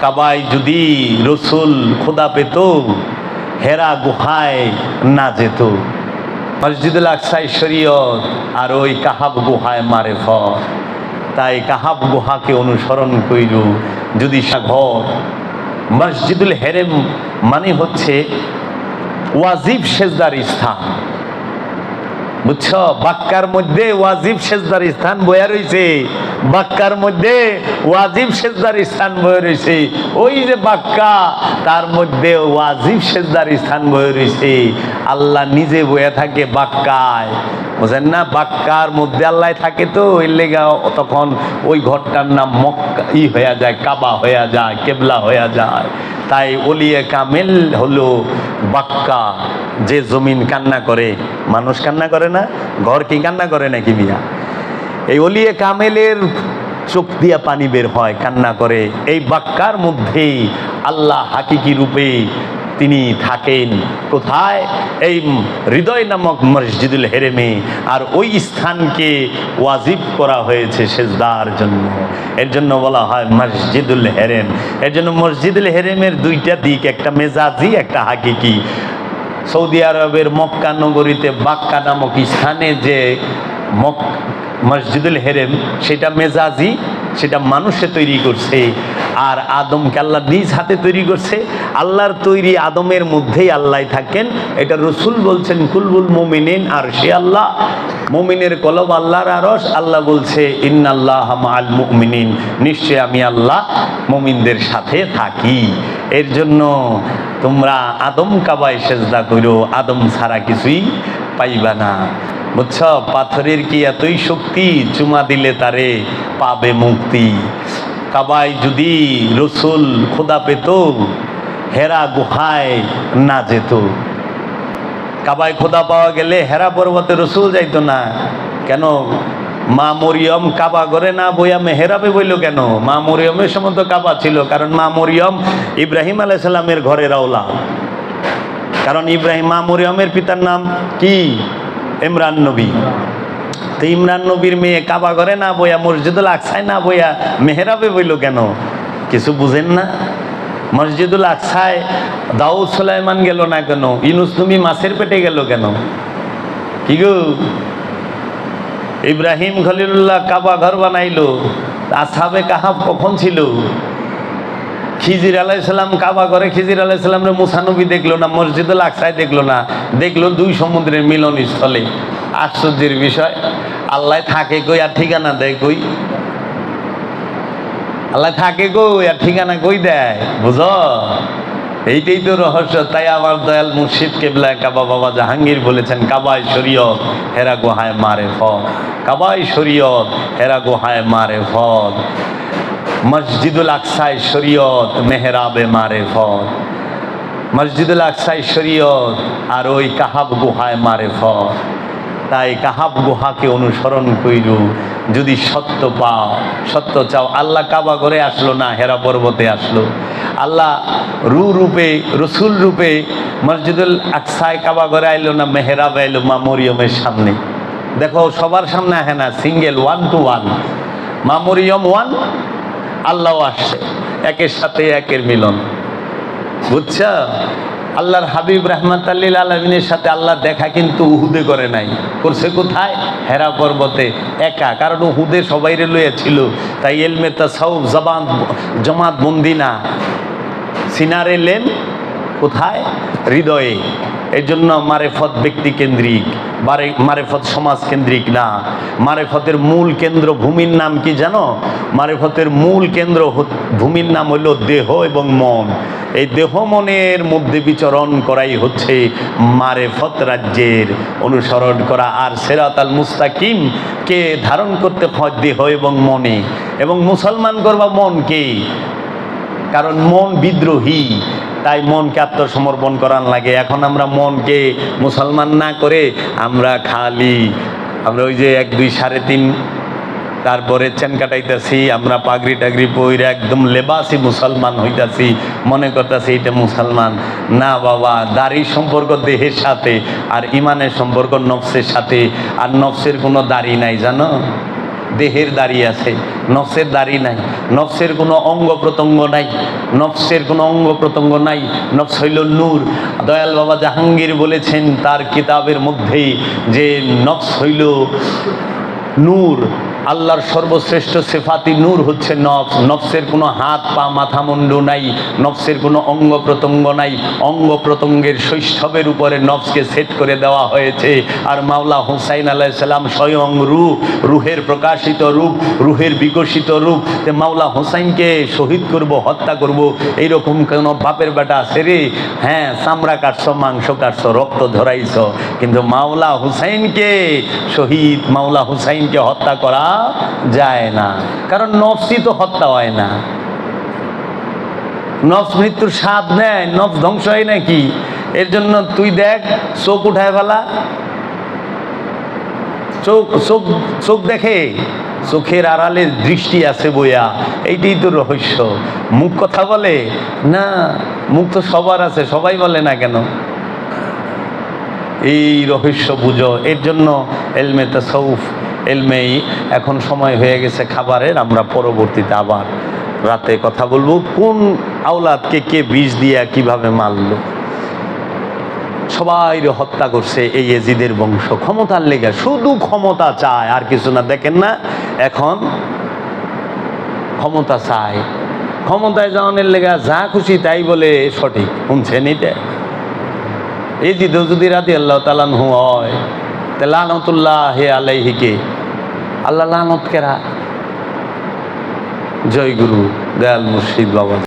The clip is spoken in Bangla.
কাবায় যদি রসুল খোদা পেত, হেরা গুহায় না যেত। মসজিদুল আকসাই শরীয়ত আর ওই কাহাব গুহায় মারে ফর তাই কাহাব গুহাকে অনুসরণ কইল যদি ঘর মসজিদুল হেরেম মানে হচ্ছে ওয়াজিব সেজদার স্থান। বুঝছ? বাক্কার মধ্যে ওয়াজিব সেজদার স্থান বয়া রয়েছে বাক্কার মধ্যে ওয়াজিব সেজদার স্থান বয়ে রয়েছে ওই যে বাক্কা, তার মধ্যে ওয়াজিব সেজদার স্থান বয়ে রয়েছে আল্লাহ নিজে বয়ে থাকে বাক্কায়। বুঝেন না? বাক্কার মধ্যে আল্লাহ থাকে তো ওই লেগা তখন ওই ঘরটার নাম মক্কা ই হয়ে যায়, কাবা হয়ে যায়, কেবলা হয়ে যায়। তাই অলিয়ে কামেল হলো বাক্কা। যে জমিন কান্না করে, মানুষ কান্না করে না? ঘর কি কান্না করে নাকি মিয়া? এই অলিয়ে কামেলের চোখ দিয়া পানি বের হয়, কান্না করে। এই বাক্কার মধ্যেই আল্লাহ হাকিকি রূপে তিনি থাকেন কোথায়? এই হৃদয় নামক মসজিদুল হেরেমে। আর ওই স্থানকে ওয়াজিব করা হয়েছে সেজদার জন্য। এর জন্য বলা হয় মসজিদুল হেরেম। এর জন্য মসজিদুল হেরেমের দুইটা দিক, একটা মেজাজি, একটা হাকিকি। সৌদি আরবের মক্কা নগরীতে বাক্কা নামক স্থানে যে মক মসজিদুল হেরেম, সেটা মেজাজি, সেটা মানুষে তৈরি করছে। আর আদমকে আল্লাহ নিজ হাতে তৈরি করছে। আল্লাহর তৈরি আদমের মধ্যেই আল্লাহ থাকেন। এটা রসুল বলছেন, কুলবুল মুমিনিন আর সে আল্লাহ। মুমিনের কলব আল্লাহর আরস আল্লাহ বলছে, ইন্নাল্লাহ আল মুমিনিন। নিশ্চয় আমি আল্লাহ মুমিনদের সাথে থাকি। এর জন্য তোমরা আদম কাবায় সেজদা করো। আদম ছাড়া কিছুই পাইবা না। বুঝছ? পাথরের কি এতই শক্তি? চুমা দিলে তারে পাবে মুক্তি। কাবায় যদি রসুল খোদা পেত, হেরা গুহায় না যেত। কাবায় খোদা পাওয়া গেলে হেরা পর্বতে রসুল যাইতো না। কেন? মা মরিয়ম কাবা করে না বইয়া মেহেরাবে বইল কেন? মা মরিয়মের সময় তো কাবা ছিল, কারণ মা মরিয়ম ইব্রাহিম আলাইসাল্লামের ঘরে রাওলা কারণ ইব্রাহিম, মা মরিয়মের পিতার নাম কি? ইমরান নবী। তো ইমরান নবীর মেয়ে কাবা করে না বইয়া, মসজিদুল আকসায় না বইয়া মেহেরাবে বইল কেন? কিছু বুঝেন না? মসজিদুল আকসায় দাউদ সুলাইমান গেল না কেন? ইনুস তুমি মাছের পেটে গেল কেন? কি গো? ইব্রাহিম খলিলুল্লাহ কাবা ঘর বানাইলো, আসাবে কাহাব কখন ছিল? খিজির আলাইসাল্লাম কাবা করে খিজির আলাইসাল্লামরে মুসানবী দেখল না, মসজিদুল আকসায় দেখল না, দেখল দুই সমুদ্রের মিলন স্থলে আশ্চর্যের বিষয়। আল্লাহ থাকে কই আর ঠিকানা দেয় কই? আল্লাহ থাকে কই আর ঠিকানা কই দেয়? বুঝ? এইটাই তো রহস্য। তাই আমার দয়াল মুর্শিদ কেবলা কাবা বাবা জাহাঙ্গীর বলেছেন কাবাই শরীয়ত, হেরা গোহায় মারে ফল। কাবাই শরীয়ত, হেরা গোহায় মারে ফল। মসজিদুল আকসায় শরীয়ত, মেহরাবে মারে ফল। মসজিদুল আকসাই শরীয়ত, আর ওই কাহাব গুহায় মারে ফল। তাই কাহাব গুহাকে অনুসরণ কইল যদি সত্য পাও, সত্য চাও। আল্লাহ কাবা করে আসলো না, হেরা পর্বতে আসলো। আল্লাহ রু রূপে রসুল রূপে মসজিদুল আকসায় কাবা করে আইলো না, মেহরাব আইলো মা মরিয়মের সামনে। দেখো, সবার সামনে আহে না, সিঙ্গেল ওয়ান টু ওয়ান মা মরিয়ম ওয়ান আল্লাহ আসছে একের সাথে একের মিলন। বুঝছ? আল্লাহর হাবিব রহমত আল্লিল আলমিনের সাথে আল্লাহ দেখা কিন্তু উহুদে করে নাই। করছে কোথায়? হেরা পর্বতে, একা। কারণ উহুদে সবাইরে লইয়াছিল তাই এলমে তা সব জবান, জমাত বন্দি না। সিনারে লেন কোথায়? হৃদয়ে। এর জন্য মারেফত ব্যক্তি কেন্দ্রিক মারেফত সমাজ কেন্দ্রিক না। মারেফতের মূল কেন্দ্র ভূমির নাম কি জানো? মারেফতের মূল কেন্দ্র ভূমির নাম হলো দেহ এবং মন। এই দেহ মনের মধ্যে বিচরণ করাই হচ্ছে মারেফত রাজ্যের অনুসরণ করা। আর সেরাত আল মুস্তাকিম কে ধারণ করতে হয় দেহ এবং মনে। এবং মুসলমান করবা মনকে কারণ মন বিদ্রোহী। তাই মনকে আত্মসমর্পণ করার লাগে। এখন আমরা মনকে মুসলমান না করে আমরা খালি, আমরা ওই যে এক, দুই, সাড়ে তিন, তারপরে চেন কাটাইতেছি, আমরা পাগড়ি টাগড়ি পইরে একদম লেবাসি মুসলমান হইতাছি, মনে করতেছি এটা মুসলমান। না বাবা দাড়ির সম্পর্ক দেহের সাথে আর ইমানের সম্পর্ক নফসের সাথে, আর নফসের কোনো দাড়ি নাই, জানো? দেহের দাড়ি আছে, নফসের দাড়ি নাই। নফসের কোনো অঙ্গ প্রত্যঙ্গ নাই, নফসের কোনো অঙ্গ প্রত্যঙ্গ নাই, নফস হইল নূর। দয়াল বাবা জাহাঙ্গীর বলেছেন তার কিতাবের মধ্যেই যে নফস হইল নূর। আল্লাহর সর্বশ্রেষ্ঠ সেফাতি নূর হচ্ছে নফস। নফসের কোনো হাত, পা, মাথা, মুন্ডু নাই। নফসের কোনো অঙ্গ প্রত্যঙ্গ নাই। অঙ্গ প্রত্যঙ্গের শৈশবের উপরে নফসকে সেট করে দেওয়া হয়েছে। আর মাওলা হুসাইন আলাইসাল্লাম স্বয়ং রূপ, রুহের প্রকাশিত রূপ, রুহের বিকশিত রূপ। মাওলা হুসাইনকে শহীদ করব, হত্যা করব, এইরকম কোনো বাপের বেটা সেরে হ্যাঁ চামড়া কাটছ, মাংস কাটছ, রক্ত ধরাইছ। কিন্তু মাওলা হুসাইনকে, শহীদ মাওলা হুসাইনকে হত্যা করা যায় না। কারণ নফসই তো হত্যা হয় না। নফস মৃত্যুর স্বাদ নেয়, নফস ধ্বংস হয় নাকি এর জন্য তুই দেখ, চোখ উঠায় ফেলা। চোখ চোখ চোখ দেখে। চোখের আড়ালে দৃষ্টি আছে বইয়া। এইটাই তো রহস্য। মুখ কথা বলে? না, মুখ তো সবার আছে, সবাই বলে না কেন? এই রহস্য বুঝো। এর জন্য এলমে তাসৌফ এলমেই এখন সময় হয়ে গেছে খাবারের, আমরা পরবর্তীতে আবার রাতে কথা বলব। কোন আওলাদকে কে বিষ দিয়া কীভাবে মারলো? সবাই হত্যা করছে এই এজিদের বংশ। ক্ষমতার লেগে, শুধু ক্ষমতা চায়, আর কিছু না। দেখেন না, এখন ক্ষমতা চায়। ক্ষমতায় যাওয়ানের লেগে যা খুশি তাই বলে সঠিক। শুনছেন এটা? যে যদি রাতে আল্লাহ তালান হয়, তে লানতুল্লাহ হে আলাইহিকে আল্লাহ লানত কেরা। জয় গুরু দয়াল মুর্শিদ বাবা।